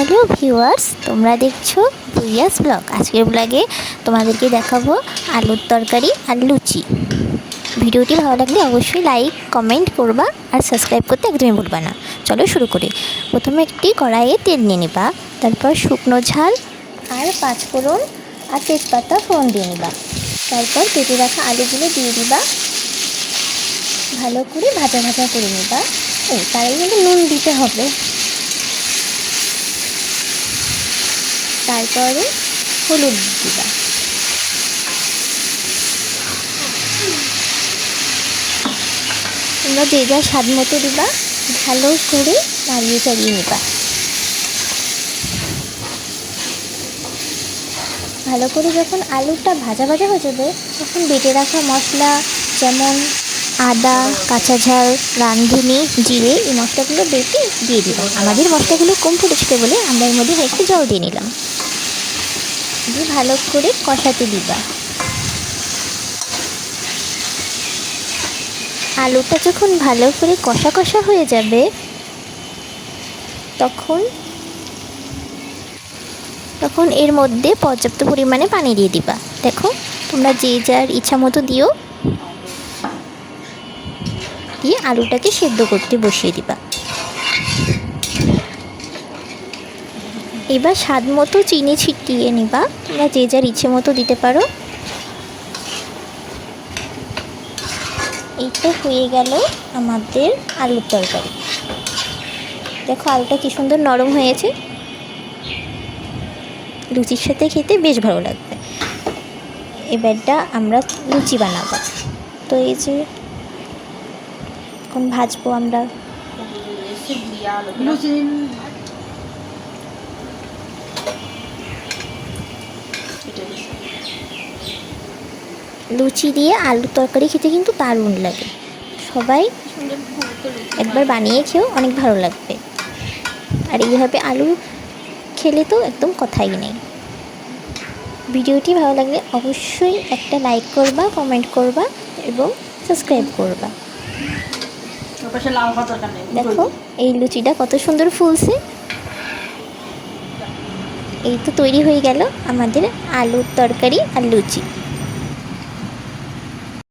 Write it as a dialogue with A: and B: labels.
A: Hello viewers, তোমরা দেখছ ভুইয়াস blog. আজকের ব্লগে তোমাদেরকে দেখাবো আলুর তরকারি আর লুচি। ভিডিওটি ভালো লাগলে অবশ্যই লাইক, কমেন্ট করবা আর সাবস্ক্রাইব করতে একদমই ভুলবা না। চলো শুরু করি। প্রথমে একটি কড়াইয়ে তেল নিয়ে নিবা, তারপর শুকনো ঝাল আর পাঁচফোড়ন আর তেজপাতা ফোড়ন দিয়ে নিবা। তারপর কেটে রাখা আলুগুলো দিয়ে দিবা। ভালো করে ভাজা ভাজা করে নিবা। ও তার কিন্তু নুন দিতে হবে। তারপরে হলুদ দিবা। তোমরা যে যা স্বাদ মতো দিবা, ভালো করে নাড়িয়ে চাড়িয়ে নিবা। ভালো করে যখন আলুটা ভাজা ভাজা হয়ে যাবে, তখন বেটে রাখা মশলা যেমন আদা, কাঁচা ঝাল, রাঁধুনি, জিরে, এই মশলাগুলো বেটে দিয়ে দিলাম। আমাদের মশলাগুলো কম ফুটেছিল বলে আমরা এর মধ্যে একটু জল দিয়ে নিলাম। দিয়ে ভালো করে কষাতে দিবা। আলুটা যখন ভালো করে কষা কষা হয়ে যাবে, তখন তখন এর মধ্যে পর্যাপ্ত পরিমাণে পানি দিয়ে দিবা। দেখো, তোমরা যে যার ইচ্ছা মতো দিও। দিয়ে আলুটাকে সেদ্ধ করতে বসিয়ে দিবা। এবার স্বাদ মতো চিনি ছিটিয়ে নিবা। তোমরা যে যার ইচ্ছে মতো দিতে পারো। এইটা হয়ে গেল আমাদের আলুর তরকারি। দেখো আলুটা কি সুন্দর নরম হয়েছে। লুচির সাথে খেতে বেশ ভালো লাগবে। এবারটা আমরা লুচি বানাবো। তো এই যে এখন ভাজবো আমরা।
B: লুচি
A: লুচি দিয়ে আলুর তরকারি খেতে কিন্তু দারুণ লাগে। সবাই একবার বানিয়ে খেয়েও অনেক ভালো লাগবে। আর এইভাবে আলু খেলে তো একদম কথাই নেই। ভিডিওটি ভালো লাগলে অবশ্যই একটা লাইক করবা কমেন্ট করবা এবং সাবস্ক্রাইব করবা। দেখো এই লুচিটা কত সুন্দর ফুলছে। এই তো তৈরি হয়ে গেল আমাদের আলুর তরকারি আর লুচি।